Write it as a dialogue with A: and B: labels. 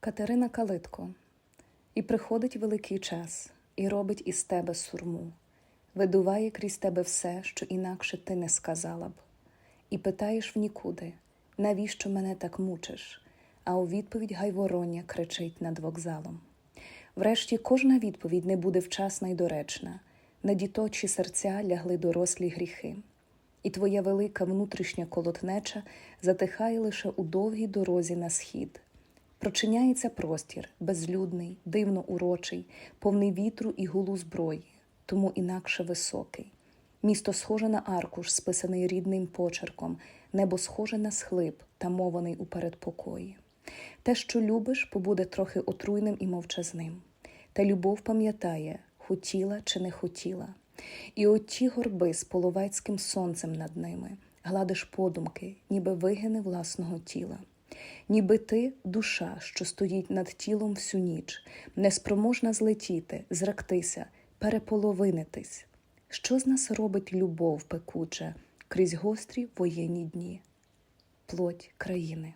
A: Катерина Калитко. І приходить великий час, і робить із тебе сурму, видуває крізь тебе все, що інакше ти не сказала б, і питаєш в нікуди, навіщо мене так мучиш? А у відповідь гайвороння кричить над вокзалом. Врешті кожна відповідь не буде вчасна й доречна, на діточі серця лягли дорослі гріхи, і твоя велика внутрішня колотнеча затихає лише у довгій дорозі на схід. Прочиняється простір, безлюдний, дивно урочий, повний вітру і гулу зброї, тому інакше високий. Місто схоже на аркуш, списаний рідним почерком, небо схоже на схлип, тамований у передпокої. Те, що любиш, побуде трохи отруйним і мовчазним. Та любов пам'ятає, хотіла чи не хотіла. І от ті горби з половецьким сонцем над ними гладиш подумки, ніби вигини власного тіла. Ніби ти душа, що стоїть над тілом всю ніч, неспроможна злетіти, зректися, переполовинитись. Що з нас робить любов пекуча крізь гострі воєнні дні? Плоть країни.